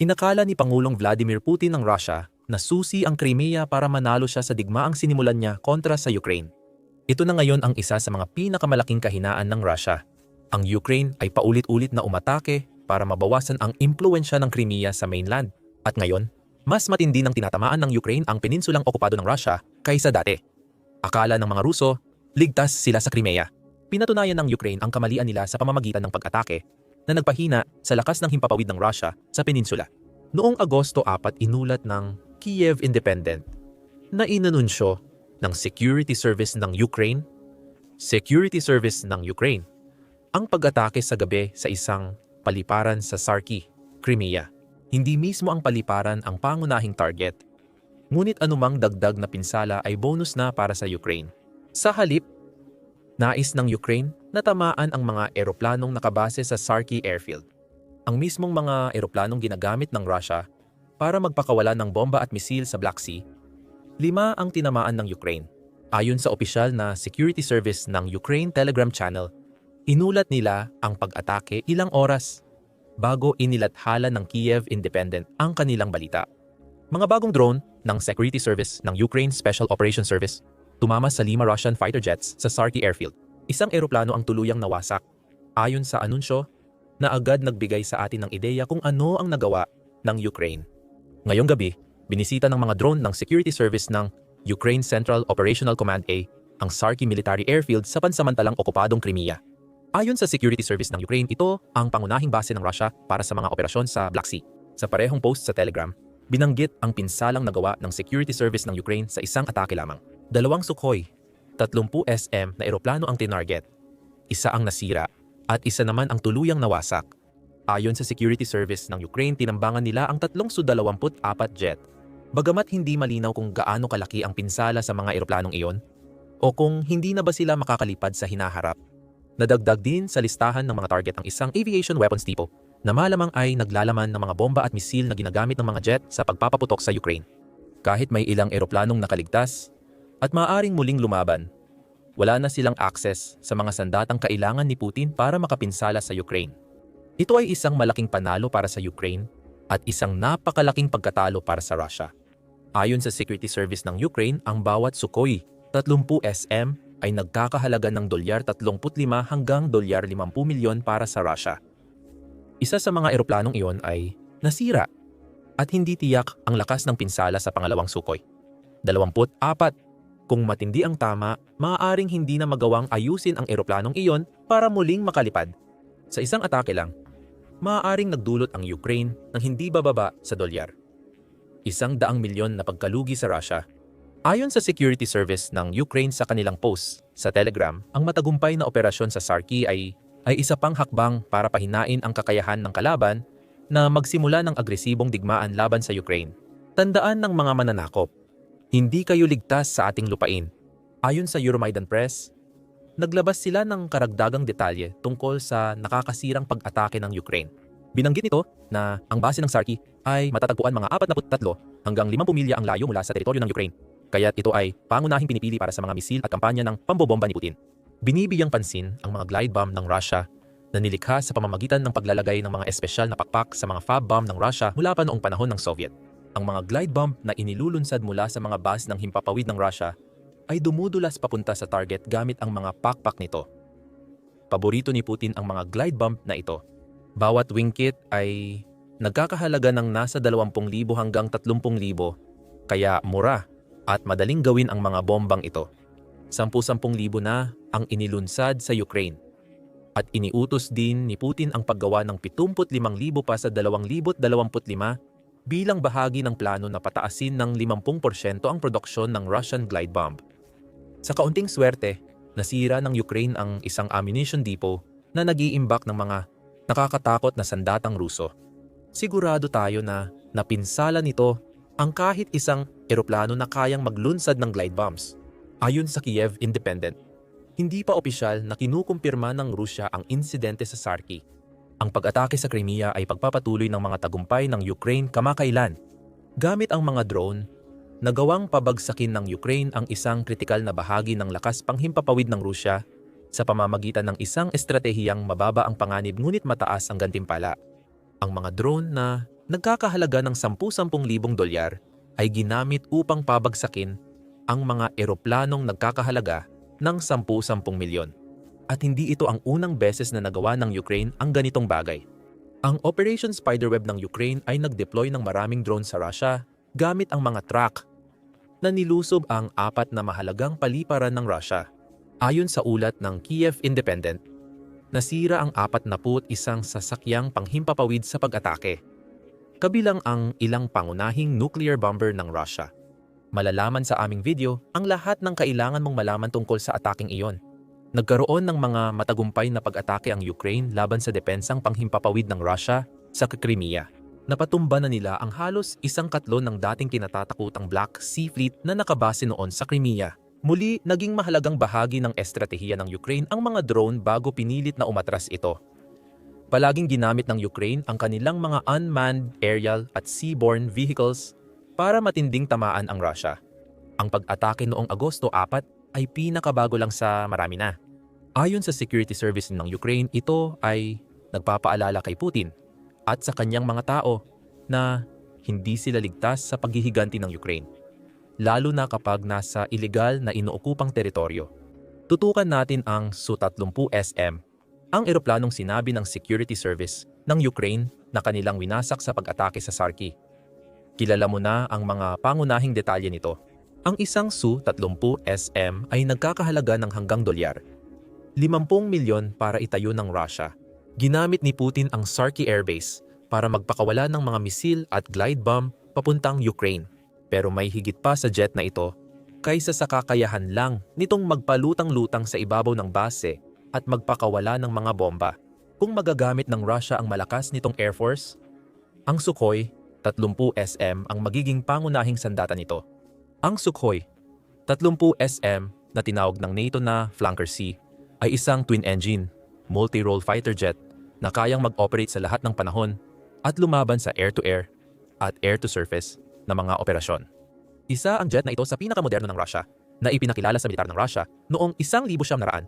Inakala ni Pangulong Vladimir Putin ng Russia na susi ang Crimea para manalo siya sa digmaang sinimulan niya kontra sa Ukraine. Ito na ngayon ang isa sa mga pinakamalaking kahinaan ng Russia. Ang Ukraine ay paulit-ulit na umatake para mabawasan ang impluensya ng Crimea sa mainland. At ngayon, mas matindi ng tinatamaan ng Ukraine ang peninsulang okupado ng Russia kaysa dati. Akala ng mga Ruso, ligtas sila sa Crimea. Pinatunayan ng Ukraine ang kamalian nila sa pamamagitan ng pag-atake na nagpahina sa lakas ng himpapawid ng Russia sa peninsula. Noong Agosto 4 inulat ng Kiev Independent na inanunsyo ng Security Service ng Ukraine, Security Service ng Ukraine, ang pag-atake sa gabi sa isang paliparan sa Sarki, Crimea. Hindi mismo ang paliparan ang pangunahing target, ngunit anumang dagdag na pinsala ay bonus na para sa Ukraine. Sa halip, nais ng Ukraine na tamaan ang mga eroplanong nakabase sa Sarki Airfield. Ang mismong mga eroplanong ginagamit ng Russia para magpakawala ng bomba at misil sa Black Sea, lima ang tinamaan ng Ukraine. Ayon sa opisyal na security service ng Ukraine Telegram channel, inulat nila ang pag-atake ilang oras bago inilathala ng Kiev Independent ang kanilang balita. Mga bagong drone ng security service ng Ukraine Special Operations Service tumama sa lima Russian fighter jets sa Sarki Airfield. Isang eroplano ang tuluyang nawasak. Ayon sa anunsyo, na agad nagbigay sa atin ng ideya kung ano ang nagawa ng Ukraine. Ngayong gabi, binisita ng mga drone ng security service ng Ukraine Central Operational Command A ang Sarki Military Airfield sa pansamantalang okupadong Crimea. Ayon sa security service ng Ukraine, ito ang pangunahing base ng Russia para sa mga operasyon sa Black Sea. Sa parehong post sa Telegram, binanggit ang pinsalang nagawa ng security service ng Ukraine sa isang atake lamang. Dalawang Sukhoi, 30 SM na eroplano ang tinarget. Isa ang nasira at isa naman ang tuluyang nawasak. Ayon sa security service ng Ukraine, tinambangan nila ang tatlong Su-24 jet. Bagamat hindi malinaw kung gaano kalaki ang pinsala sa mga eroplanong iyon, o kung hindi na ba sila makakalipad sa hinaharap. Nadagdag din sa listahan ng mga target ang isang aviation weapons tipo na malamang ay naglalaman ng mga bomba at misil na ginagamit ng mga jet sa pagpapaputok sa Ukraine. Kahit may ilang eroplanong nakaligtas at maaaring muling lumaban, wala na silang access sa mga sandatang kailangan ni Putin para makapinsala sa Ukraine. Ito ay isang malaking panalo para sa Ukraine at isang napakalaking pagkatalo para sa Russia. Ayon sa Security Service ng Ukraine, ang bawat Sukhoi 30 SM ay nagkakahalaga ng dolyar 35 hanggang dolyar 50 milyon para sa Russia. Isa sa mga eroplanong iyon ay nasira at hindi tiyak ang lakas ng pinsala sa pangalawang Sukhoi. 24 kung matindi ang tama, maaaring hindi na magawang ayusin ang eroplanong iyon para muling makalipad. Sa isang atake lang, maaaring nagdulot ang Ukraine ng hindi bababa sa dolyar. Isang daang milyon na pagkalugi sa Russia. Ayon sa security service ng Ukraine sa kanilang post sa Telegram, ang matagumpay na operasyon sa Sarki ay, ay isa pang hakbang para pahinain ang kakayahan ng kalaban na magsimula ng agresibong digmaan laban sa Ukraine. Tandaan ng mga mananakop hindi kayo ligtas sa ating lupain. Ayon sa Euromaidan Press, naglabas sila ng karagdagang detalye tungkol sa nakakasirang pag-atake ng Ukraine. Binanggit nito na ang base ng Sarki ay matatagpuan mga 43 hanggang 50 milya ang layo mula sa teritoryo ng Ukraine. Kaya't ito ay pangunahing pinipili para sa mga misil at kampanya ng pambobomba ni Putin. Binibigyang pansin ang mga glide bomb ng Russia na nilikha sa pamamagitan ng paglalagay ng mga espesyal na pakpak sa mga fab bomb ng Russia mula pa noong panahon ng Soviet ang mga glide bomb na inilulunsad mula sa mga bus ng himpapawid ng Russia ay dumudulas papunta sa target gamit ang mga pakpak nito. Paborito ni Putin ang mga glide bomb na ito. Bawat wing kit ay nagkakahalaga ng nasa 20,000 hanggang 30,000 kaya mura at madaling gawin ang mga bombang ito. 10,000 na ang inilunsad sa Ukraine. At iniutos din ni Putin ang paggawa ng 75,000 pa sa 2025 bilang bahagi ng plano na pataasin ng 50% ang produksyon ng Russian glide bomb. Sa kaunting swerte, nasira ng Ukraine ang isang ammunition depot na nag-iimbak ng mga nakakatakot na sandatang Ruso. Sigurado tayo na napinsala nito ang kahit isang eroplano na kayang maglunsad ng glide bombs. Ayon sa Kiev Independent, hindi pa opisyal na kinukumpirma ng Rusya ang insidente sa Sarki ang pag-atake sa Crimea ay pagpapatuloy ng mga tagumpay ng Ukraine kamakailan. Gamit ang mga drone, nagawang pabagsakin ng Ukraine ang isang kritikal na bahagi ng lakas panghimpapawid ng Rusya sa pamamagitan ng isang estratehiyang mababa ang panganib ngunit mataas ang gantimpala. Ang mga drone na nagkakahalaga ng 10-10 libong dolyar ay ginamit upang pabagsakin ang mga eroplanong nagkakahalaga ng 10-10 milyon. At hindi ito ang unang beses na nagawa ng Ukraine ang ganitong bagay. Ang Operation Spiderweb ng Ukraine ay nag-deploy ng maraming drone sa Russia gamit ang mga truck na nilusob ang apat na mahalagang paliparan ng Russia. Ayon sa ulat ng Kiev Independent, nasira ang apat na isang sasakyang panghimpapawid sa pag-atake. Kabilang ang ilang pangunahing nuclear bomber ng Russia. Malalaman sa aming video ang lahat ng kailangan mong malaman tungkol sa ataking iyon. Nagkaroon ng mga matagumpay na pag-atake ang Ukraine laban sa depensang panghimpapawid ng Russia sa Crimea. Napatumba na nila ang halos isang katlo ng dating kinatatakutang Black Sea Fleet na nakabase noon sa Crimea. Muli, naging mahalagang bahagi ng estratehiya ng Ukraine ang mga drone bago pinilit na umatras ito. Palaging ginamit ng Ukraine ang kanilang mga unmanned aerial at seaborne vehicles para matinding tamaan ang Russia. Ang pag-atake noong Agosto 4 ay pinakabago lang sa marami na. Ayon sa security service ng Ukraine, ito ay nagpapaalala kay Putin at sa kanyang mga tao na hindi sila ligtas sa paghihiganti ng Ukraine, lalo na kapag nasa ilegal na inuukupang teritoryo. Tutukan natin ang Su-30SM, ang eroplanong sinabi ng security service ng Ukraine na kanilang winasak sa pag-atake sa Sarki. Kilala mo na ang mga pangunahing detalye nito. Ang isang Su-30SM ay nagkakahalaga ng hanggang dolyar. 50 milyon para itayo ng Russia. Ginamit ni Putin ang Sarki Airbase para magpakawala ng mga misil at glide bomb papuntang Ukraine. Pero may higit pa sa jet na ito kaysa sa kakayahan lang nitong magpalutang-lutang sa ibabaw ng base at magpakawala ng mga bomba. Kung magagamit ng Russia ang malakas nitong Air Force, ang Sukhoi 30 SM ang magiging pangunahing sandata nito. Ang Sukhoi 30 SM na tinawag ng NATO na Flanker C ay isang twin-engine, multi-role fighter jet na kayang mag-operate sa lahat ng panahon at lumaban sa air-to-air at air-to-surface na mga operasyon. Isa ang jet na ito sa pinakamoderno ng Russia na ipinakilala sa militar ng Russia noong 1976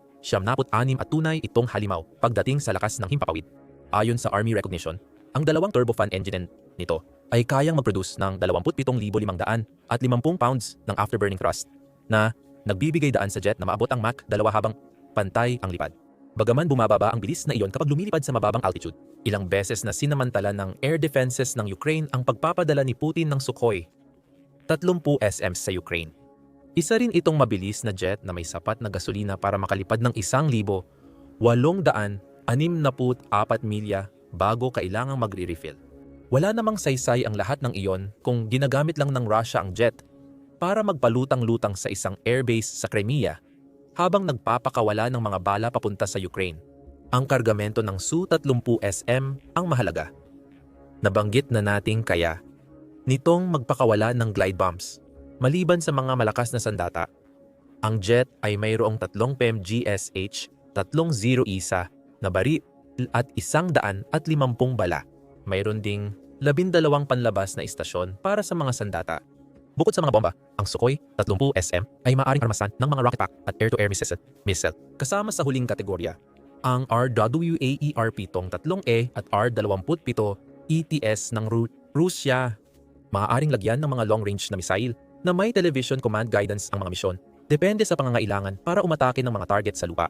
at tunay itong halimaw pagdating sa lakas ng himpapawid. Ayon sa Army Recognition, ang dalawang turbofan engine nito ay kayang mag-produce ng 27,500 at 50 pounds ng afterburning thrust na nagbibigay daan sa jet na maabot ang Mach 2 habang pantay ang lipad. Bagaman bumababa ang bilis na iyon kapag lumilipad sa mababang altitude, ilang beses na sinamantala ng air defenses ng Ukraine ang pagpapadala ni Putin ng Sukhoi 30 SM sa Ukraine. Isa rin itong mabilis na jet na may sapat na gasolina para makalipad ng 1,864 milya bago kailangang magre-refill. Wala namang saysay ang lahat ng iyon kung ginagamit lang ng Russia ang jet para magpalutang-lutang sa isang airbase sa Crimea habang nagpapakawala ng mga bala papunta sa Ukraine. Ang kargamento ng Su-30SM ang mahalaga. Nabanggit na nating kaya nitong magpakawala ng glide bombs. Maliban sa mga malakas na sandata, ang jet ay mayroong tatlong PEM tatlong zero isa na baril at isang daan at limampung bala. Mayroon ding labindalawang panlabas na istasyon para sa mga sandata. Bukod sa mga bomba, ang Sukhoi 30 SM ay maaaring armasan ng mga rocket pack at air-to-air missile. Kasama sa huling kategorya, ang RWAER-3E at R-27 ETS ng Ru- Rusya. Maaaring lagyan ng mga long-range na missile na may television command guidance ang mga misyon. Depende sa pangangailangan para umatake ng mga target sa lupa.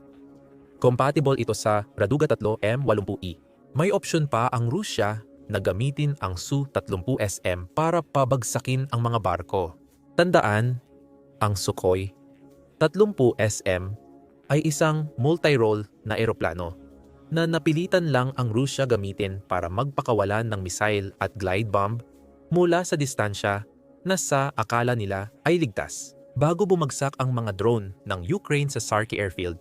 Compatible ito sa Raduga 3 M80E. May option pa ang Rusya na gamitin ang Su-30 SM para pabagsakin ang mga barko. Tandaan, ang Sukhoi 30 SM ay isang multi-role na eroplano na napilitan lang ang Rusya gamitin para magpakawalan ng missile at glide bomb mula sa distansya na sa akala nila ay ligtas. Bago bumagsak ang mga drone ng Ukraine sa Sarki airfield,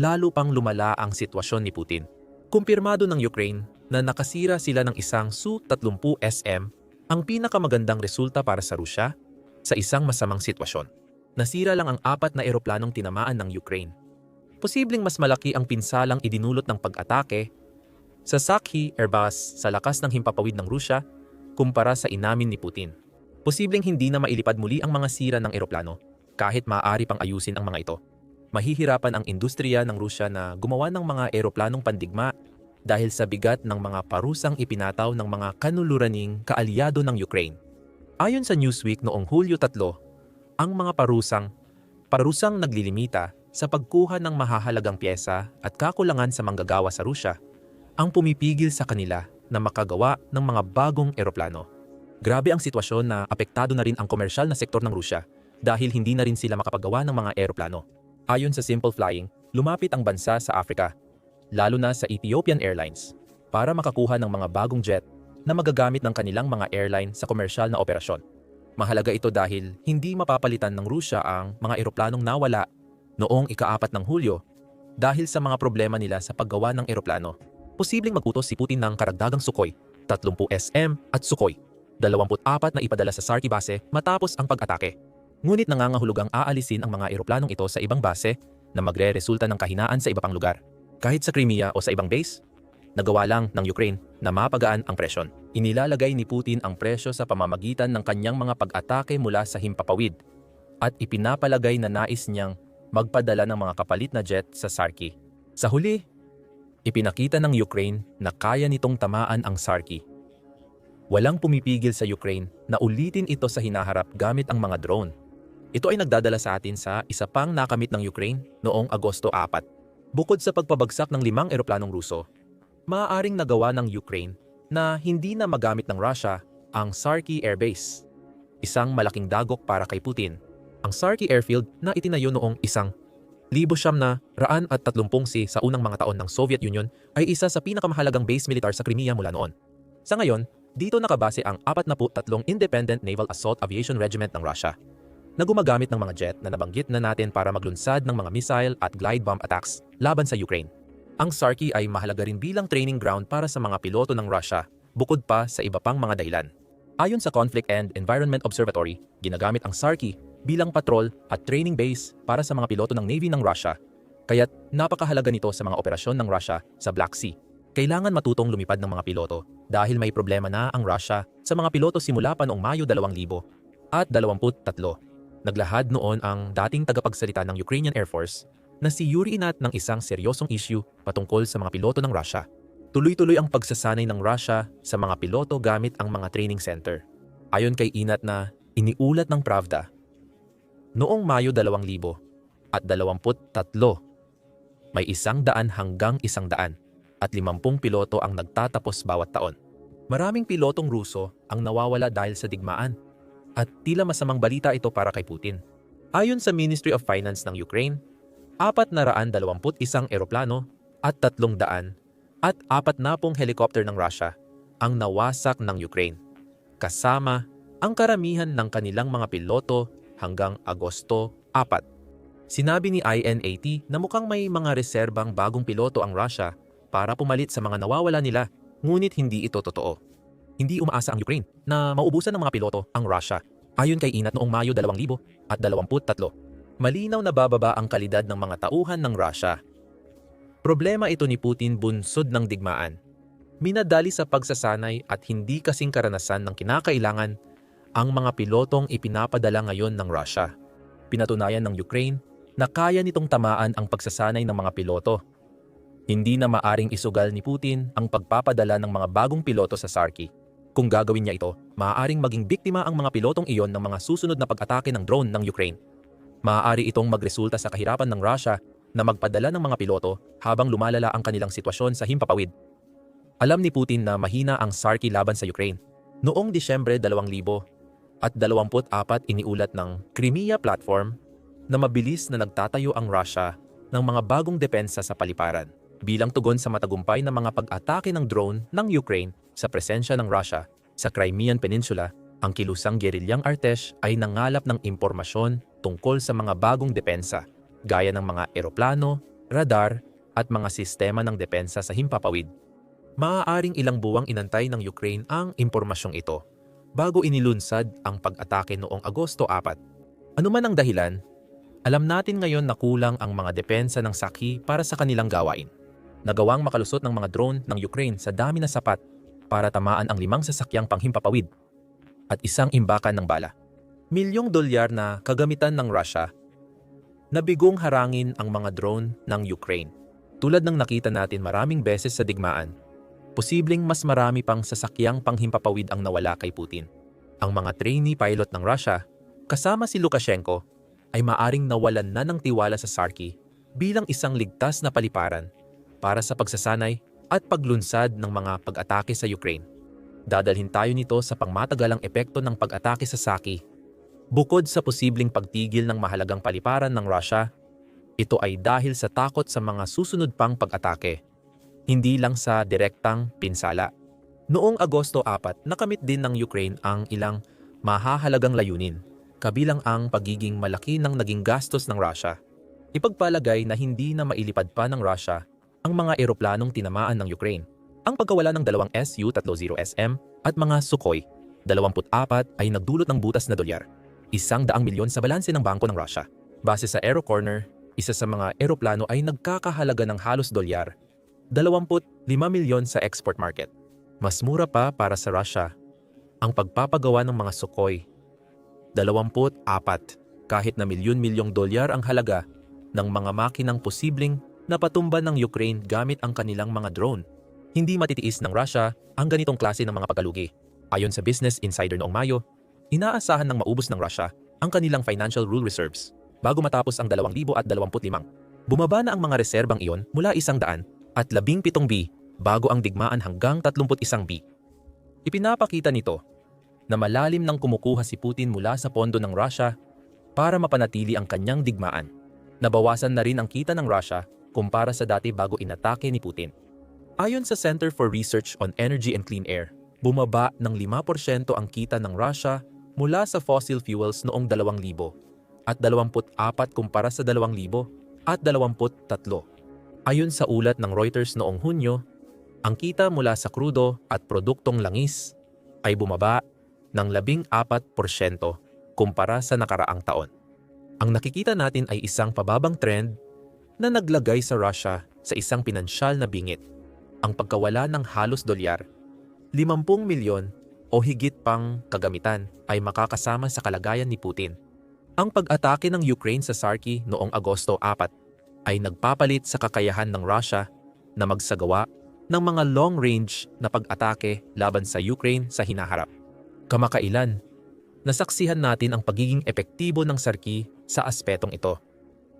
lalo pang lumala ang sitwasyon ni Putin. Kumpirmado ng Ukraine na nakasira sila ng isang Su-30 SM ang pinakamagandang resulta para sa Rusya sa isang masamang sitwasyon. Nasira lang ang apat na eroplanong tinamaan ng Ukraine. Posibleng mas malaki ang pinsalang idinulot ng pag-atake sa Sakhi Airbus sa lakas ng himpapawid ng Rusya kumpara sa inamin ni Putin. Posibleng hindi na mailipad muli ang mga sira ng eroplano kahit maaari pang ayusin ang mga ito. Mahihirapan ang industriya ng Rusya na gumawa ng mga eroplanong pandigma dahil sa bigat ng mga parusang ipinataw ng mga kanuluraning kaalyado ng Ukraine. Ayon sa Newsweek noong Hulyo 3, ang mga parusang parusang naglilimita sa pagkuha ng mahahalagang pyesa at kakulangan sa manggagawa sa Rusya ang pumipigil sa kanila na makagawa ng mga bagong eroplano. Grabe ang sitwasyon na apektado na rin ang komersyal na sektor ng Rusya dahil hindi na rin sila makapagawa ng mga eroplano. Ayon sa Simple Flying, lumapit ang bansa sa Africa, lalo na sa Ethiopian Airlines, para makakuha ng mga bagong jet na magagamit ng kanilang mga airline sa komersyal na operasyon. Mahalaga ito dahil hindi mapapalitan ng Rusya ang mga eroplanong nawala noong ikaapat ng Hulyo dahil sa mga problema nila sa paggawa ng eroplano. Posibleng magutos si Putin ng karagdagang Sukhoi, 30 SM at Sukhoi, 24 na ipadala sa Sarki base matapos ang pag-atake. Ngunit nangangahulugang aalisin ang mga eroplanong ito sa ibang base na magre-resulta ng kahinaan sa iba pang lugar. Kahit sa Crimea o sa ibang base, nagawa lang ng Ukraine na mapagaan ang presyon. Inilalagay ni Putin ang presyo sa pamamagitan ng kanyang mga pag-atake mula sa himpapawid at ipinapalagay na nais niyang magpadala ng mga kapalit na jet sa Sarki. Sa huli, ipinakita ng Ukraine na kaya nitong tamaan ang Sarki. Walang pumipigil sa Ukraine na ulitin ito sa hinaharap gamit ang mga drone. Ito ay nagdadala sa atin sa isa pang nakamit ng Ukraine noong Agosto 4. Bukod sa pagpabagsak ng limang eroplanong Ruso, maaaring nagawa ng Ukraine na hindi na magamit ng Russia ang Sarki Air Base, isang malaking dagok para kay Putin. Ang Sarki Airfield na itinayo noong isang libo siyam na raan at tatlumpung si sa unang mga taon ng Soviet Union ay isa sa pinakamahalagang base militar sa Crimea mula noon. Sa ngayon, dito nakabase ang 43 Independent Naval Assault Aviation Regiment ng Russia na gumagamit ng mga jet na nabanggit na natin para maglunsad ng mga missile at glide bomb attacks laban sa Ukraine. Ang Sarki ay mahalaga rin bilang training ground para sa mga piloto ng Russia bukod pa sa iba pang mga dahilan. Ayon sa Conflict and Environment Observatory, ginagamit ang Sarki bilang patrol at training base para sa mga piloto ng Navy ng Russia. Kaya't napakahalaga nito sa mga operasyon ng Russia sa Black Sea. Kailangan matutong lumipad ng mga piloto dahil may problema na ang Russia sa mga piloto simula pa noong Mayo 2000 at 23. Naglahad noon ang dating tagapagsalita ng Ukrainian Air Force na si Yuri Inat ng isang seryosong issue patungkol sa mga piloto ng Russia. Tuloy-tuloy ang pagsasanay ng Russia sa mga piloto gamit ang mga training center. Ayon kay Inat na iniulat ng Pravda, noong Mayo 2000 at 23, may isang daan hanggang isang daan at 50 piloto ang nagtatapos bawat taon. Maraming pilotong Ruso ang nawawala dahil sa digmaan at tila masamang balita ito para kay Putin. Ayon sa Ministry of Finance ng Ukraine, 421 eroplano at 300 at 40 helicopter ng Russia ang nawasak ng Ukraine, kasama ang karamihan ng kanilang mga piloto hanggang Agosto 4. Sinabi ni INAT na mukhang may mga reserbang bagong piloto ang Russia para pumalit sa mga nawawala nila, ngunit hindi ito totoo. Hindi umaasa ang Ukraine na maubusan ng mga piloto ang Russia. Ayon kay Inat noong Mayo 2023, malinaw na bababa ang kalidad ng mga tauhan ng Russia. Problema ito ni Putin bunsod ng digmaan. Minadali sa pagsasanay at hindi kasing karanasan ng kinakailangan ang mga pilotong ipinapadala ngayon ng Russia. Pinatunayan ng Ukraine na kaya nitong tamaan ang pagsasanay ng mga piloto. Hindi na maaring isugal ni Putin ang pagpapadala ng mga bagong piloto sa Sarki. Kung gagawin niya ito, maaaring maging biktima ang mga pilotong iyon ng mga susunod na pag-atake ng drone ng Ukraine maaari itong magresulta sa kahirapan ng Russia na magpadala ng mga piloto habang lumalala ang kanilang sitwasyon sa himpapawid. Alam ni Putin na mahina ang Sarki laban sa Ukraine. Noong Disyembre 2000 at 24 iniulat ng Crimea Platform na mabilis na nagtatayo ang Russia ng mga bagong depensa sa paliparan bilang tugon sa matagumpay na mga pag-atake ng drone ng Ukraine sa presensya ng Russia sa Crimean Peninsula ang kilusang gerilyang Artesh ay nangalap ng impormasyon tungkol sa mga bagong depensa, gaya ng mga eroplano, radar, at mga sistema ng depensa sa himpapawid. Maaaring ilang buwang inantay ng Ukraine ang impormasyong ito bago inilunsad ang pag-atake noong Agosto 4. Ano man ang dahilan, alam natin ngayon na kulang ang mga depensa ng Saki para sa kanilang gawain. Nagawang makalusot ng mga drone ng Ukraine sa dami na sapat para tamaan ang limang sasakyang panghimpapawid at isang imbakan ng bala. Milyong dolyar na kagamitan ng Russia na bigong harangin ang mga drone ng Ukraine. Tulad ng nakita natin maraming beses sa digmaan, posibleng mas marami pang sasakyang panghimpapawid ang nawala kay Putin. Ang mga trainee pilot ng Russia, kasama si Lukashenko, ay maaring nawalan na ng tiwala sa Sarki bilang isang ligtas na paliparan para sa pagsasanay at paglunsad ng mga pag-atake sa Ukraine. Dadalhin tayo nito sa pangmatagalang epekto ng pag-atake sa Saki. Bukod sa posibleng pagtigil ng mahalagang paliparan ng Russia, ito ay dahil sa takot sa mga susunod pang pag-atake, hindi lang sa direktang pinsala. Noong Agosto 4, nakamit din ng Ukraine ang ilang mahahalagang layunin, kabilang ang pagiging malaki ng naging gastos ng Russia. Ipagpalagay na hindi na mailipad pa ng Russia ang mga eroplanong tinamaan ng Ukraine. Ang pagkawala ng dalawang Su-30SM at mga Sukhoi 24 ay nagdulot ng butas na dolyar, isang daang milyon sa balanse ng bangko ng Russia. Base sa Aero Corner, isa sa mga eroplano ay nagkakahalaga ng halos dolyar, 25 milyon sa export market. Mas mura pa para sa Russia ang pagpapagawa ng mga Sukhoi. 24 kahit na milyon-milyong dolyar ang halaga ng mga makinang posibleng napatumba ng Ukraine gamit ang kanilang mga drone. Hindi matitiis ng Russia ang ganitong klase ng mga pagkalugi. Ayon sa Business Insider noong Mayo, inaasahan ng maubos ng Russia ang kanilang financial rule reserves bago matapos ang 2025. Bumaba na ang mga reserbang iyon mula 100 at 17 B bago ang digmaan hanggang 31 B. Ipinapakita nito na malalim nang kumukuha si Putin mula sa pondo ng Russia para mapanatili ang kanyang digmaan. Nabawasan na rin ang kita ng Russia kumpara sa dati bago inatake ni Putin. Ayon sa Center for Research on Energy and Clean Air, bumaba ng 5% ang kita ng Russia mula sa fossil fuels noong 2000 at 24 kumpara sa 2000 at 23. Ayon sa ulat ng Reuters noong Hunyo, ang kita mula sa krudo at produktong langis ay bumaba ng 14% kumpara sa nakaraang taon. Ang nakikita natin ay isang pababang trend na naglagay sa Russia sa isang pinansyal na bingit. Ang pagkawala ng halos dolyar, 50 milyon o higit pang kagamitan ay makakasama sa kalagayan ni Putin. Ang pag-atake ng Ukraine sa Sarki noong Agosto 4 ay nagpapalit sa kakayahan ng Russia na magsagawa ng mga long-range na pag-atake laban sa Ukraine sa hinaharap. Kamakailan, nasaksihan natin ang pagiging epektibo ng Sarki sa aspetong ito.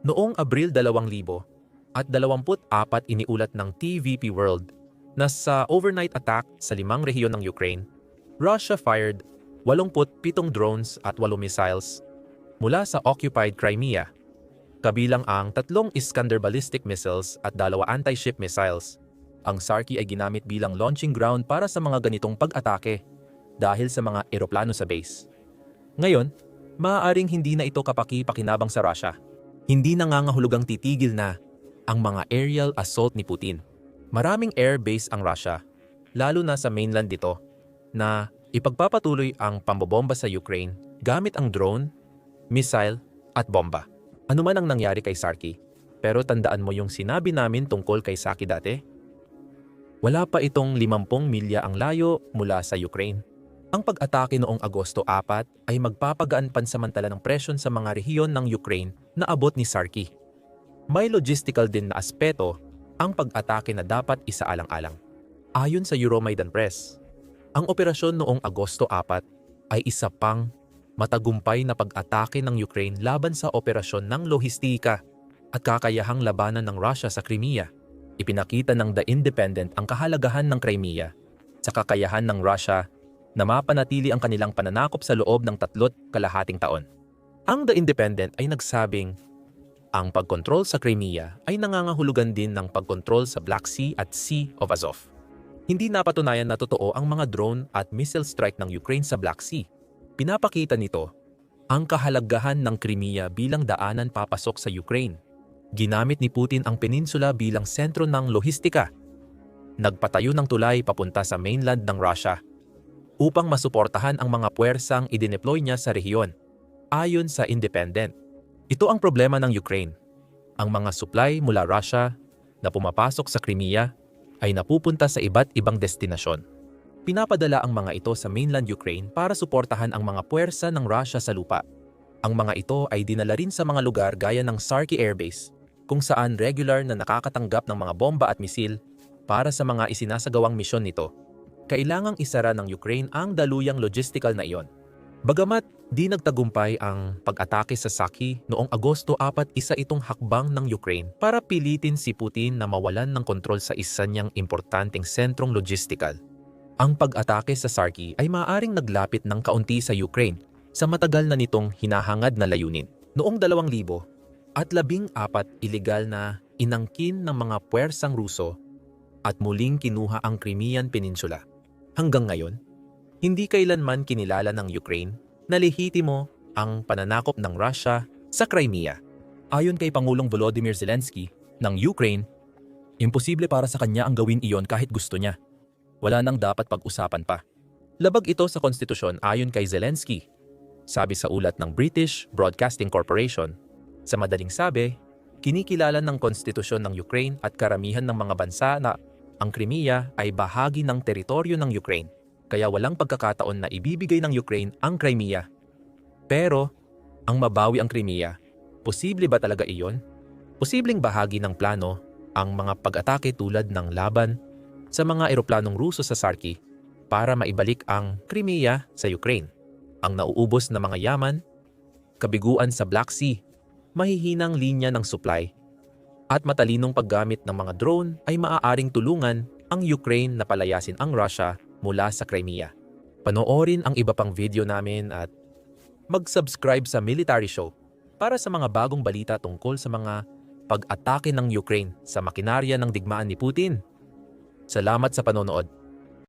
Noong Abril 2000 at 24 iniulat ng TVP World na sa overnight attack sa limang rehiyon ng Ukraine, Russia fired 87 drones at 8 missiles mula sa occupied Crimea, kabilang ang tatlong Iskander ballistic missiles at dalawa anti-ship missiles. Ang Sarki ay ginamit bilang launching ground para sa mga ganitong pag-atake dahil sa mga eroplano sa base. Ngayon, maaaring hindi na ito kapaki-pakinabang sa Russia. Hindi nangangahulugang titigil na ang mga aerial assault ni Putin. Maraming air base ang Russia, lalo na sa mainland dito, na ipagpapatuloy ang pambobomba sa Ukraine gamit ang drone missile, at bomba. Ano man ang nangyari kay Sarki, pero tandaan mo yung sinabi namin tungkol kay Saki dati? Wala pa itong 50 milya ang layo mula sa Ukraine. Ang pag-atake noong Agosto 4 ay magpapagaan pansamantala ng presyon sa mga rehiyon ng Ukraine na abot ni Sarki. May logistical din na aspeto ang pag-atake na dapat isaalang-alang. Ayon sa Euromaidan Press, ang operasyon noong Agosto 4 ay isa pang matagumpay na pag-atake ng Ukraine laban sa operasyon ng lohistika at kakayahang labanan ng Russia sa Crimea. Ipinakita ng The Independent ang kahalagahan ng Crimea sa kakayahan ng Russia na mapanatili ang kanilang pananakop sa loob ng tatlot kalahating taon. Ang The Independent ay nagsabing ang pagkontrol sa Crimea ay nangangahulugan din ng pagkontrol sa Black Sea at Sea of Azov. Hindi napatunayan na totoo ang mga drone at missile strike ng Ukraine sa Black Sea Pinapakita nito ang kahalagahan ng Crimea bilang daanan papasok sa Ukraine. Ginamit ni Putin ang peninsula bilang sentro ng lohistika. Nagpatayo ng tulay papunta sa mainland ng Russia upang masuportahan ang mga puwersang idineploy niya sa rehiyon. Ayon sa Independent, ito ang problema ng Ukraine. Ang mga supply mula Russia na pumapasok sa Crimea ay napupunta sa iba't ibang destinasyon. Pinapadala ang mga ito sa mainland Ukraine para suportahan ang mga puwersa ng Russia sa lupa. Ang mga ito ay dinala rin sa mga lugar gaya ng Sarki Air Base, kung saan regular na nakakatanggap ng mga bomba at misil para sa mga isinasagawang misyon nito. Kailangang isara ng Ukraine ang daluyang logistical na iyon. Bagamat di nagtagumpay ang pag-atake sa Saki noong Agosto 4, isa itong hakbang ng Ukraine para pilitin si Putin na mawalan ng kontrol sa isa niyang importanteng sentrong logistical. Ang pag-atake sa Sarki ay maaaring naglapit ng kaunti sa Ukraine sa matagal na nitong hinahangad na layunin. Noong 2000 at labing apat iligal na inangkin ng mga puwersang Ruso at muling kinuha ang Crimean Peninsula. Hanggang ngayon, hindi kailanman kinilala ng Ukraine na lehitimo ang pananakop ng Russia sa Crimea. Ayon kay Pangulong Volodymyr Zelensky ng Ukraine, imposible para sa kanya ang gawin iyon kahit gusto niya. Wala nang dapat pag-usapan pa. Labag ito sa konstitusyon ayon kay Zelensky, sabi sa ulat ng British Broadcasting Corporation. Sa madaling sabi, kinikilala ng konstitusyon ng Ukraine at karamihan ng mga bansa na ang Crimea ay bahagi ng teritoryo ng Ukraine kaya walang pagkakataon na ibibigay ng Ukraine ang Crimea. Pero, ang mabawi ang Crimea, posible ba talaga iyon? Posibleng bahagi ng plano ang mga pag-atake tulad ng laban sa mga eroplanong Ruso sa Sarki para maibalik ang Crimea sa Ukraine. Ang nauubos na mga yaman, kabiguan sa Black Sea, mahihinang linya ng supply, at matalinong paggamit ng mga drone ay maaaring tulungan ang Ukraine na palayasin ang Russia mula sa Crimea. Panoorin ang iba pang video namin at mag-subscribe sa Military Show para sa mga bagong balita tungkol sa mga pag-atake ng Ukraine sa makinarya ng digmaan ni Putin. Salamat sa panonood.